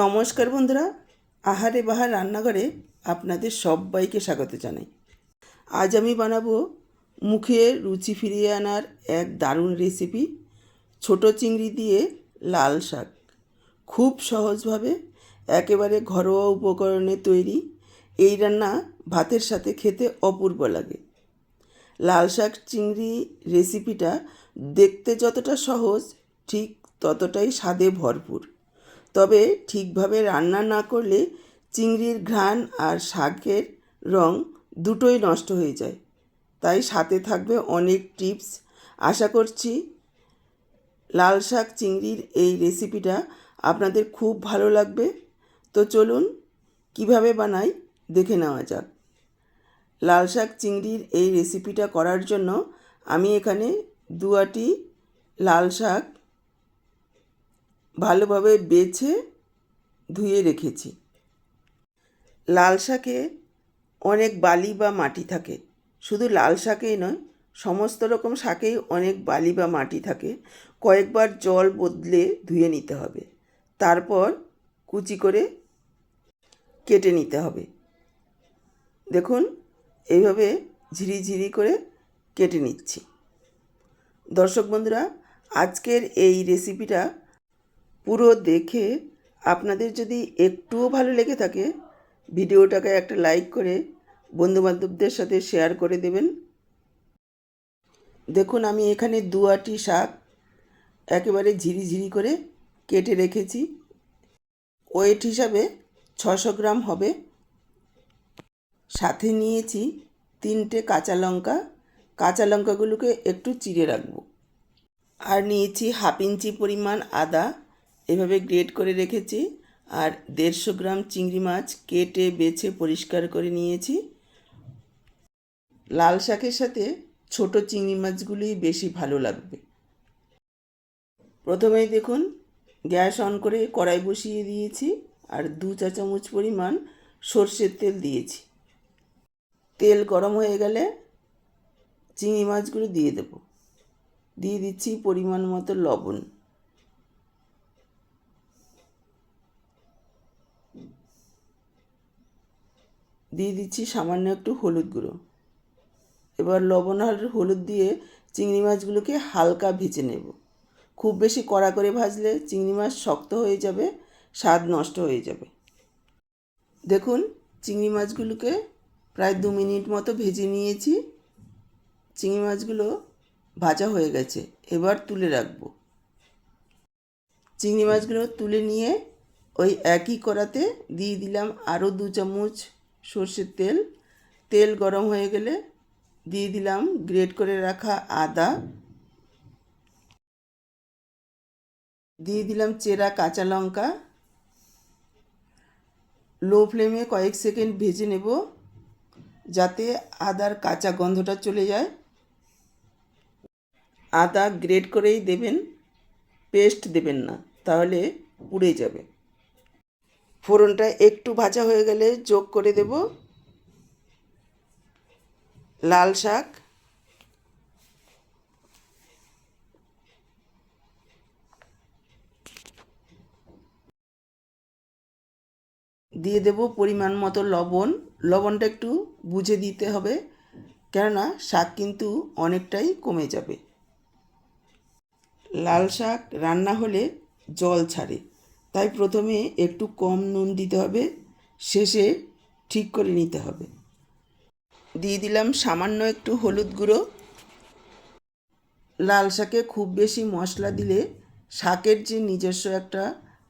নমস্কার বন্ধুরা, আহারে বাহার রান্নাঘরে আপনাদের সবাইকে স্বাগত জানাই। আজ আমি বানাবো মুখে রুচি ফিরিয়ে আনার এক দারুণ রেসিপি ছোট চিংড়ি দিয়ে লাল শাক। খুব সহজভাবে একেবারে ঘরোয়া উপকরণে তৈরি এই রান্না ভাতের সাথে খেতে অপূর্ব লাগে। লাল শাক চিংড়ি রেসিপিটা দেখতে যতটা সহজ, ঠিক ততটাই স্বাদে ভরপুর। তবে ঠিকভাবে রান্না না করলে চিংড়ির ঘ্রাণ আর শাকের রং দুটোই নষ্ট হয়ে যায়। তাই সাথে থাকবে অনেক টিপস। আশা করছি লাল শাক চিংড়ির এই রেসিপিটা আপনাদের খুব ভালো লাগবে। তো চলুন কীভাবে বানাই দেখে নেওয়া যাক। লাল শাক চিংড়ির এই রেসিপিটা করার জন্য আমি এখানে দুয়াটি লাল শাক ভালোভাবে বেছে ধুয়ে রেখেছি। লাল শাকে অনেক বালি বা মাটি থাকে। শুধু লাল শাকেই নয়, সমস্ত রকম শাকেই অনেক বালি বা মাটি থাকে। কয়েকবার জল বদলে ধুয়ে নিতে হবে। তারপর কুচি করে কেটে নিতে হবে। দেখুন, এইভাবে ঝিরিঝিরি করে কেটে নিচ্ছি। দর্শক বন্ধুরা, আজকের এই রেসিপিটা পুরো দেখে আপনাদের যদি একটুও ভালো লেগে থাকে, ভিডিওটাকে একটা লাইক করে বন্ধুবান্ধবদের সাথে শেয়ার করে দেবেন। দেখুন, আমি এখানে দুয়াটি শাক একেবারে ঝিরিঝিরি করে কেটে রেখেছি। ওয়েট হিসাবে ছশো গ্রাম হবে। সাথে নিয়েছি তিনটে কাঁচা লঙ্কা। কাঁচা লঙ্কাগুলোকে একটু চিড়ে রাখব। আর নিয়েছি হাফ ইঞ্চি পরিমাণ আদা। এভাবে গ্রেড করে রেখেছি। আর দেড়শো গ্রাম চিংড়ি মাছ কেটে, বেছে, পরিষ্কার করে নিয়েছি। লাল শাকের সাথে ছোট চিংড়ি মাছগুলোই বেশি ভালো লাগবে। প্রথমেই দেখুন, গ্যাস অন করে কড়াই বসিয়ে দিয়েছি আর দু চা চামচ পরিমাণ সর্ষের তেল দিয়েছি। তেল গরম হয়ে গেলে চিংড়ি মাছগুলো দিয়ে দেব। দিয়ে দিচ্ছি পরিমাণ মতো লবণ। দিয়ে দিচ্ছি সামান্য একটু হলুদ গুঁড়ো। এবার লবণ আর হলুদ দিয়ে চিংড়ি মাছগুলোকে হালকা ভেজে নেব। খুব বেশি কড়া করে ভাজলে চিংড়ি মাছ শক্ত হয়ে যাবে, স্বাদ নষ্ট হয়ে যাবে। দেখুন, চিংড়ি মাছগুলোকে প্রায় দু মিনিট মতো ভেজে নিয়েছি। চিংড়ি মাছগুলো ভাজা হয়ে গেছে, এবার তুলে রাখব। চিংড়ি মাছগুলো তুলে নিয়ে ওই একই কড়াতে দিয়ে দিলাম আরও দু চামচ সর্ষের তেল। তেল গরম হয়ে গেলে দিয়ে দিলাম গ্রেট করে রাখা আদা। দিয়ে দিলাম চেরা কাঁচা লঙ্কা। লো ফ্লেমে কয়েক সেকেন্ড ভেজে নেব যাতে আদার কাঁচা গন্ধটা চলে যায়। আদা গ্রেট করেই দেবেন, পেস্ট দেবেন না, তাহলে পুড়ে যাবে। ফোড়নটা একটু ভাজা হয়ে গেলে যোগ করে দেব। লাল শাক। দিয়ে দেব পরিমাণ মতো লবণ। লবণটা একটু বুঝে দিতে হবে, কেননা শাক কিন্তু অনেকটাই কমে যাবে। লাল শাক রান্না হলে জল ছাড়ে। তাই প্রথমে একটু কম নুন দিতে হবে, শেষে ঠিক করে নিতে হবে। দিয়ে দিলাম সামান্য একটু হলুদ গুঁড়ো। লাল শাকে খুব বেশি মশলা দিলে শাকের যে নিজস্ব একটা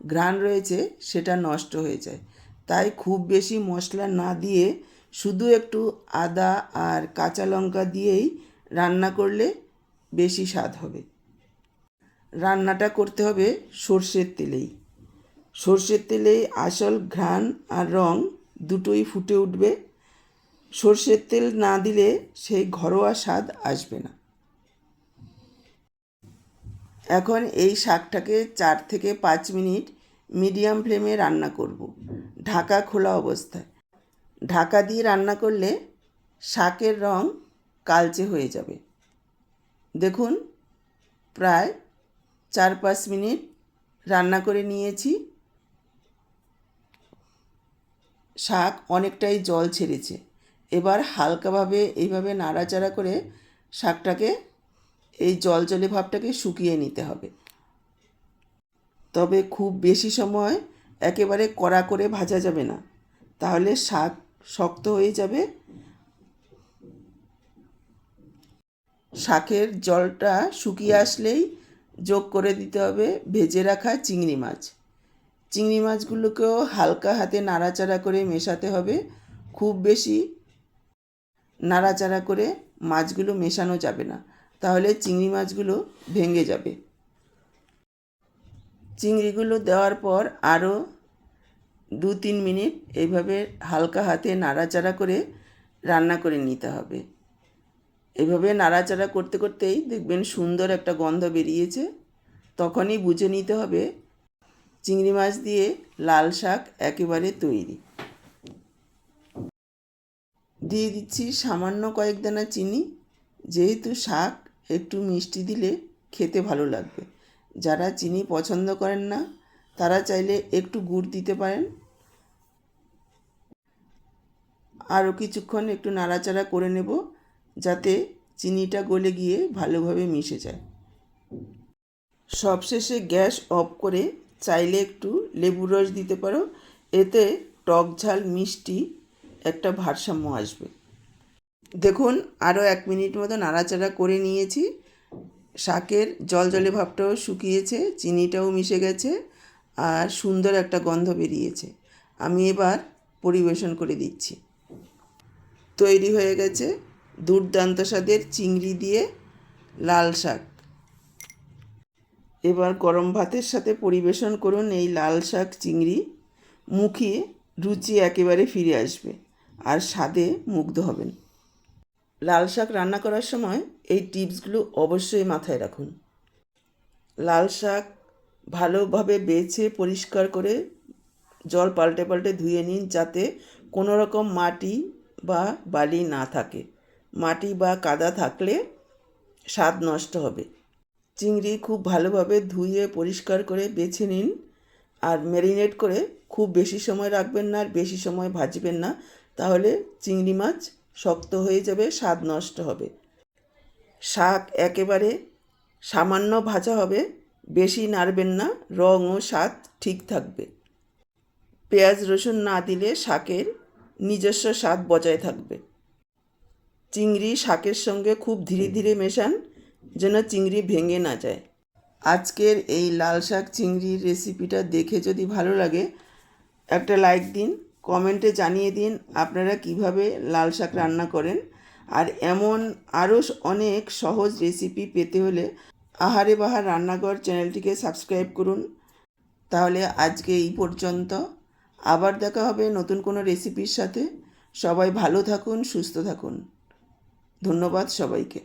ঘ্রাণ রয়েছে, সেটা নষ্ট হয়ে যায়। তাই খুব বেশি মশলা না দিয়ে শুধু একটু আদা আর কাঁচা লঙ্কা দিয়েই রান্না করলে বেশি স্বাদ হবে। রান্নাটা করতে হবে সর্ষের তেলেই। সর্ষের তেলেই আসল ঘ্রাণ আর রং দুটোই ফুটে উঠবে। সর্ষের তেল না দিলে সেই ঘরোয়া স্বাদ আসবে না। এখন এই শাকটাকে চার থেকে পাঁচ মিনিট মিডিয়াম ফ্লেমে রান্না করব। ঢাকা খোলা অবস্থায়। ঢাকা দিয়ে রান্না করলে শাকের রং কালচে হয়ে যাবে। দেখুন, প্রায় চার পাঁচ মিনিট রান্না করে নিয়েছি। শাক অনেকটাই জল ছেড়েছে। এবার হালকাভাবে এইভাবে নাড়াচাড়া করে শাকটাকে, এই জল জলে ভাবটাকে শুকিয়ে নিতে হবে। তবে খুব বেশি সময় একেবারে কড়া করে ভাজা যাবে না। তাহলে শাক শক্ত হয়ে যাবে। শাকের জলটা শুকিয়ে আসলেই যোগ করে দিতে হবে ভেজে রাখা চিংড়ি মাছ। চিংড়ি মাছগুলোকেও হালকা হাতে নাড়াচাড়া করে মেশাতে হবে। খুব বেশি নাড়াচাড়া করে মাছগুলো মেশানো যাবে না। তাহলে চিংড়ি মাছগুলো ভেঙে যাবে। চিংড়িগুলো দেওয়ার পর আরও দু তিন মিনিট এইভাবে হালকা হাতে নাড়াচাড়া করে রান্না করে নিতে হবে। এভাবে নাড়াচাড়া করতে করতেই দেখবেন সুন্দর একটা গন্ধ বেরিয়েছে। তখনই বুঝে নিতে হবে চিংড়ি মাছ দিয়ে লাল শাক একেবারে তৈরি। দিয়ে দিচ্ছি সামান্য কয়েক দানা চিনি। যেহেতু শাক একটু মিষ্টি দিলে খেতে ভালো লাগবে। যারা চিনি পছন্দ করেন না, তারা চাইলে একটু গুড় দিতে পারেন। আরও কিছুক্ষণ একটু নাড়াচাড়া করে নেব, যাতে চিনিটা গলে গিয়ে ভালোভাবে মিশে যায়। সবশেষে গ্যাস অফ করে চাইলে একটু লেবুর রস দিতে পারো। এতে টক ঝাল, মিষ্টি একটা ভারসাম্য আসবে। দেখুন আরও এক মিনিট মতো নাড়াচাড়া করে নিয়েছি। শাকের জল জলে ভাবটাও শুকিয়েছে, চিনিটাও মিশে গেছে আর সুন্দর একটা গন্ধ বেরিয়েছে। আমি এবার পরিবেশন করে দিচ্ছি। তৈরি হয়ে গেছে দুর্দান্ত স্বাদের চিংড়ি দিয়ে লাল শাক। এবার গরম ভাতের সাথে পরিবেশন করুন এই লাল শাক চিংড়ি। মুখে রুচি একেবারে ফিরে আসবে আর স্বাদে মুগ্ধ হবেন। লাল শাক রান্না করার সময় এই টিপসগুলো অবশ্যই মাথায় রাখুন। লাল শাক ভালোভাবে বেছে পরিষ্কার করে জল পাল্টে পাল্টে ধুয়ে নিন যাতে কোনো রকম মাটি বা বালি না থাকে। মাটি বা কাদা থাকলে স্বাদ নষ্ট হবে। চিংড়ি খুব ভালোভাবে ধুয়ে পরিষ্কার করে বেছে নিন আর ম্যারিনেট করে খুব বেশি সময় রাখবেন না আর বেশি সময় ভাজবেন না। তাহলে চিংড়ি মাছ শক্ত হয়ে যাবে, স্বাদ নষ্ট হবে। শাক একেবারে সামান্য ভাজা হবে, বেশি নাড়বেন না, রং ও স্বাদ ঠিক থাকবে। পেঁয়াজ, রসুন না দিলে শাকের নিজস্ব স্বাদ বজায় থাকবে। চিংড়ি শাকের সঙ্গে খুব ধীরে ধীরে মেশান যেন চিংড়ি ভেঙে না যায়। আজকের এই লাল শাক চিংড়ির রেসিপিটা দেখে যদি ভালো লাগে, একটা লাইক দিন কমেন্টে জানিয়ে দিন আপনারা কীভাবে লাল শাক রান্না করেন। আর এমন আরও অনেক সহজ রেসিপি পেতে হলে আহারে বাহার রান্নাঘর চ্যানেলটিকে সাবস্ক্রাইব করুন। তাহলে আজকে এই পর্যন্ত। আবার দেখা হবে নতুন কোনো রেসিপির সাথে। সবাই ভালো থাকুন, সুস্থ থাকুন। ধন্যবাদ সবাইকে।